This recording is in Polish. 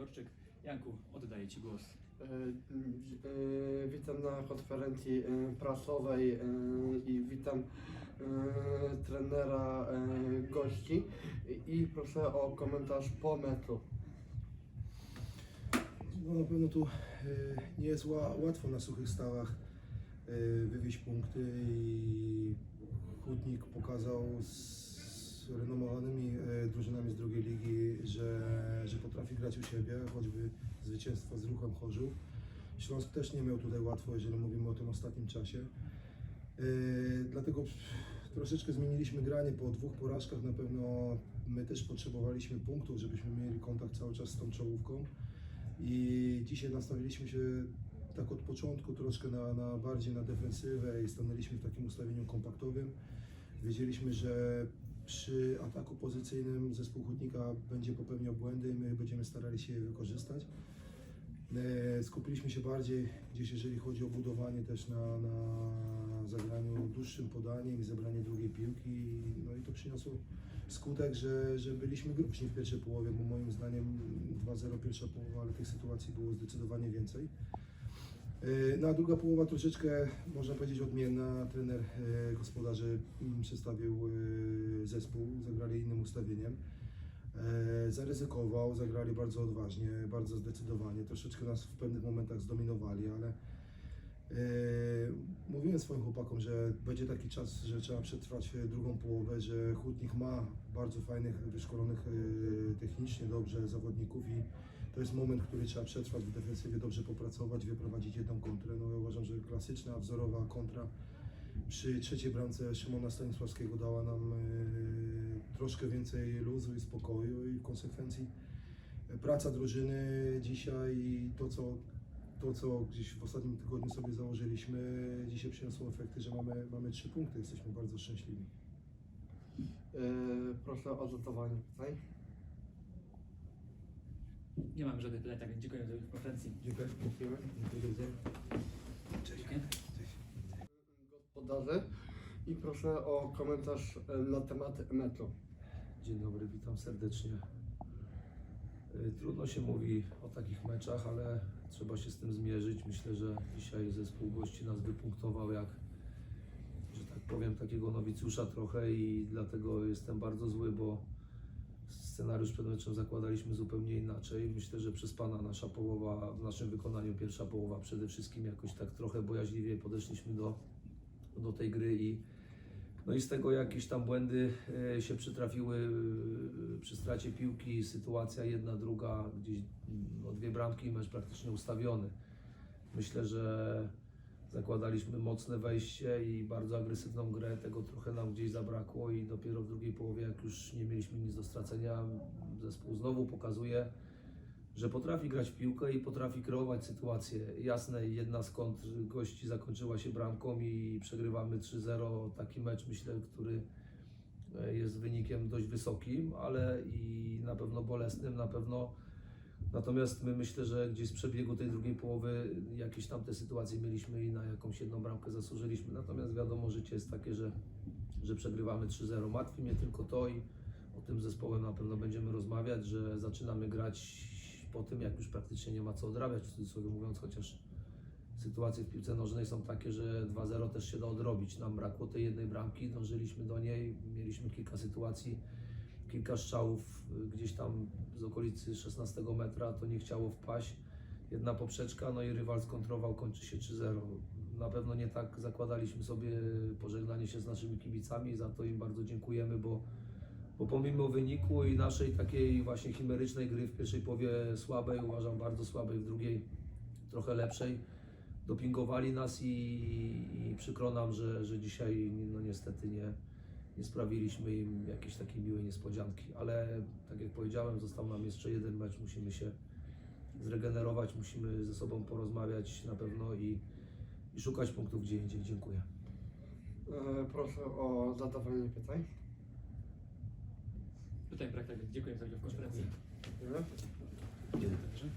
Korczyk. Janku, oddaję Ci głos. E, e, Witam na konferencji e, prasowej i witam trenera gości i proszę o komentarz po meczu. No na pewno tu nie jest ła, łatwo na suchych stawach wywieźć punkty i Hutnik pokazał z renomowanymi u siebie, choćby zwycięstwo z ruchem Chorzów. Śląsk też nie miał tutaj łatwo, jeżeli mówimy o tym ostatnim czasie. Y, Dlatego troszeczkę zmieniliśmy granie po dwóch porażkach. Na pewno my też potrzebowaliśmy punktów, żebyśmy mieli kontakt cały czas z tą czołówką. I dzisiaj nastawiliśmy się tak od początku troszkę na, na bardziej na defensywę i stanęliśmy w takim ustawieniu kompaktowym. Wiedzieliśmy, że przy ataku pozycyjnym zespół Hutnika będzie popełniał błędy my będziemy starali się je wykorzystać. E, Skupiliśmy się bardziej gdzieś, jeżeli chodzi o budowanie też na, na zagraniu dłuższym podaniem i zebranie drugiej piłki. No i to przyniosło skutek, że, że byliśmy grubsi w pierwszej połowie, bo moim zdaniem 2-0 pierwsza połowa, ale tych sytuacji było zdecydowanie więcej. E, No a druga połowa troszeczkę, można powiedzieć, odmienna. Trener e, gospodarzy mm, przedstawił e, zespół, zagrali innym ustawieniem. Zaryzykował, zagrali bardzo odważnie, bardzo zdecydowanie. Troszeczkę nas w pewnych momentach zdominowali, ale mówiłem swoim chłopakom, że będzie taki czas, że trzeba przetrwać drugą połowę, że Hutnik ma bardzo fajnych, wyszkolonych technicznie dobrze zawodników i to jest moment, który trzeba przetrwać w defensywie, dobrze popracować, wyprowadzić jedną kontrę. No ja uważam, że klasyczna, wzorowa kontra przy trzeciej bramce Szymona Stanisławskiego dała nam e, troszkę więcej luzu i spokoju i w konsekwencji e, praca drużyny dzisiaj i to co, to, co gdzieś w ostatnim tygodniu sobie założyliśmy, dzisiaj przyniosło efekty, że mamy, mamy trzy punkty, jesteśmy bardzo szczęśliwi. E, Proszę o zadawanie pytań. Nie mamy żadnych pytań, tak więc dziękuję za konferencji. Dziękuję. Dziękuję. Gospodarzy i proszę o komentarz e, na temat meczu. Dzień dobry, witam serdecznie. Y, Trudno się mówi o takich meczach, ale trzeba się z tym zmierzyć. Myślę, że dzisiaj zespół gości nas wypunktował jak, że tak powiem, takiego nowicjusza trochę i dlatego jestem bardzo zły, bo scenariusz przed meczem zakładaliśmy zupełnie inaczej. Myślę, że przez Pana nasza połowa, w naszym wykonaniu pierwsza połowa przede wszystkim jakoś tak trochę bojaźliwie podeszliśmy do, do tej gry i no i z tego jakieś tam błędy e, się przytrafiły e, przy stracie piłki, sytuacja jedna, druga, gdzieś no, dwie bramki i mecz praktycznie ustawiony. Myślę, że zakładaliśmy mocne wejście i bardzo agresywną grę, tego trochę nam gdzieś zabrakło i dopiero w drugiej połowie, jak już nie mieliśmy nic do stracenia, zespół znowu pokazuje, że potrafi grać w piłkę i potrafi kreować sytuacje. Jasne, jedna z kontr gości zakończyła się bramką i przegrywamy 3-0. Taki mecz, myślę, który e, jest wynikiem dość wysokim, ale i na pewno bolesnym, na pewno. Natomiast my myślę, że gdzieś z przebiegu tej drugiej połowy jakieś tam te sytuacje mieliśmy i na jakąś jedną bramkę zasłużyliśmy. Natomiast wiadomo, życie jest takie, że, że przegrywamy 3-0. Martwi mnie tylko to i o tym zespołem na pewno będziemy rozmawiać, że zaczynamy grać po tym, jak już praktycznie nie ma co odrabiać, w cudzysłowie mówiąc, chociaż sytuacje w piłce nożnej są takie, że 2-0 też się da odrobić. Nam brakło tej jednej bramki, dążyliśmy do niej, mieliśmy kilka sytuacji, kilka strzałów y, gdzieś tam z okolicy 16 metra, to nie chciało wpaść. Jedna poprzeczka, no i rywal skontrował, kończy się 3-0. Na pewno nie tak zakładaliśmy sobie pożegnanie się z naszymi kibicami, za to im bardzo dziękujemy, bo bo pomimo wyniku i naszej takiej właśnie chimerycznej gry w pierwszej połowie słabej, uważam bardzo słabej, w drugiej trochę lepszej, dopingowali nas i, i przykro nam, że, że dzisiaj no niestety nie, nie sprawiliśmy im jakiejś takiej miłej niespodzianki, ale tak jak powiedziałem, został nam jeszcze jeden mecz, musimy się zregenerować, musimy ze sobą porozmawiać na pewno i, i szukać punktów gdzie indziej. Dziękuję. E, Proszę o zadawanie pytań. Pytań brak, tak więc dziękuję za udział w konferencji. Dziękujemy. Dziękuję.